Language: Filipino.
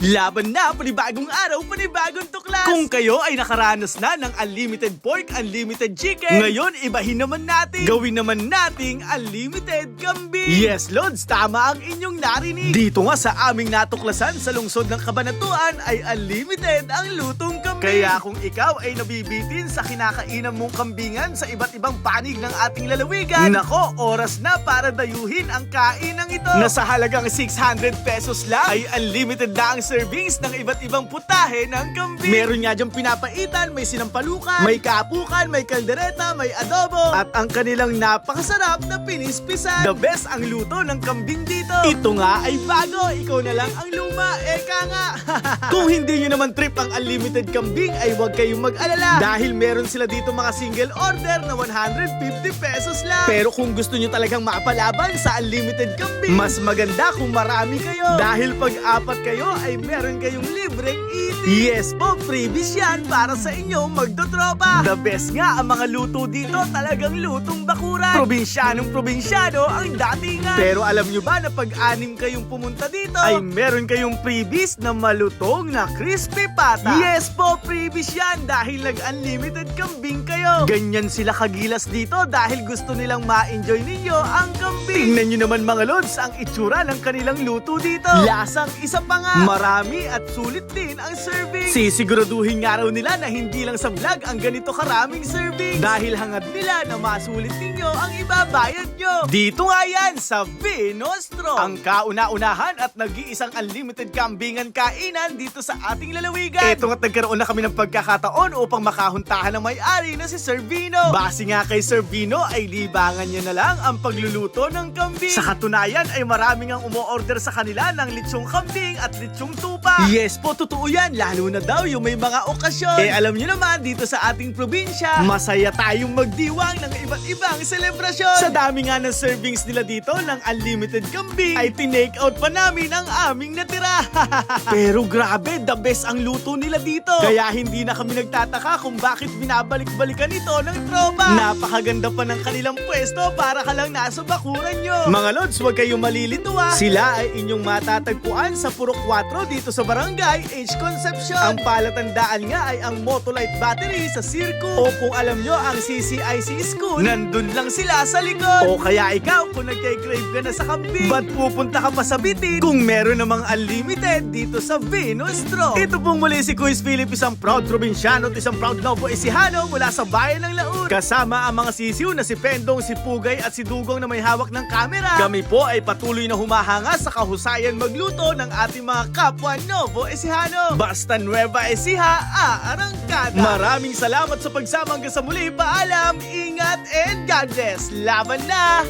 Laban na, panibagong araw, panibagong tuklas! Kung kayo ay nakaranas na ng unlimited pork, unlimited chicken, ngayon ibahin naman natin. Gawin naman nating unlimited kambing. Yes, Lods, tama ang inyong narinig. Dito nga sa aming natuklasan sa lungsod ng Kabanatuan ay unlimited ang lutong kambing. Kaya kung ikaw ay nabibitin sa kinakainan mong kambingan sa iba't ibang panig ng ating lalawigan, nako, oras na para dayuhin ang kainang ito. Na sa halagang 600 pesos lang ay unlimited na ang servings ng iba't ibang putahe ng kambing. Meron nga diyang pinapaitan, may sinampalukan, may kapukan, may kaldereta, may adobo, at ang kanilang napakasarap na pinispisan. The best ang luto ng kambing dito. Ito nga ay bago, ikaw na lang ang luma, eka nga. Kung hindi nyo naman trip ang unlimited kambing ay huwag kayong mag-alala dahil meron sila dito mga single order na 150 pesos lang. Pero kung gusto nyo talagang mapalaban sa unlimited kambing, mas maganda kung marami kayo. Dahil pag apat kayo ay meron kayong libreng eating. Yes po, freebies yan para sa inyo magdotropa. The best nga ang mga luto dito talagang lutong bakuran. Probinsyanong probinsyano ang datingan. Pero alam nyo ba na pag anim kayong pumunta dito ay meron kayong freebies na malutong na crispy pata. Yes po, freebies yan dahil nag-unlimited kambing kayo. Ganyan sila kagilas dito dahil gusto nilang ma-enjoy ninyo ang kambing. Tingnan nyo naman mga lods ang itsura ng kanilang luto dito. Lasang isa pa nga. Marami at sulit din ang serving. Sisiguraduhin nga raw nila na hindi lang sa vlog ang ganito karaming serving. Dahil hangad nila na masulit ninyo ang ibabayad nyo. Dito nga yan sa Vinostro. Ang kauna-unahan at nag-iisang unlimited kambingan kainan dito sa ating lalawigan. Eto nga't nagkaroon na kami ng pagkakataon upang makahuntahan ng may-ari na si Sir Vino. Base nga kay Sir Vino ay libangan niya na lang ang pagluluto ng kambing. Sa katunayan ay maraming ang umu-order sa kanila ng litsong kambing at litsong tupa. Yes po, totoo yan. Lalo na daw yung may mga okasyon. Eh alam niyo naman, dito sa ating probinsya, masaya tayong magdiwang ng iba't ibang selebrasyon. Sa dami nga ng servings nila dito ng unlimited kambing, ay tinake out pa namin ang aming natira. Pero grabe, the best ang luto nila dito. Kaya hindi na kami nagtataka kung bakit binabalik-balikan ito ng tropa. Napakaganda pa ng kanilang pwesto para ka lang nasa bakuran nyo. Mga lods, huwag kayong malilito ah. Sila ay inyong matatagpuan sa Purok 4 dito sa Barangay H Concepcion. Ang palatandaan nga ay ang Motolite battery sa Circo. O kung alam nyo ang CCIC School, nandun lang sila sa likod. O kaya ikaw kung nagkay-crave ka na sa kambing, ba't pupunta ka pa sa bitin kung meron namang unlimited dito sa Vinostro? Ito pong muli si Quiz Philip, isang proud probinsyano at isang proud Novo Ecijano mula sa bayan ng Laur. Kasama ang mga sisiw na si Pendong, si Pugay at si Dugong na may hawak ng kamera. Kami po ay patuloy na humahanga sa kahusayan magluto ng ating mga kapwa Novo Ecijano. Basta Nueva Ecija, aarangkada. Maraming salamat sa pagsama hanggang sa muli. Paalam, ingat, and God bless. Laban na!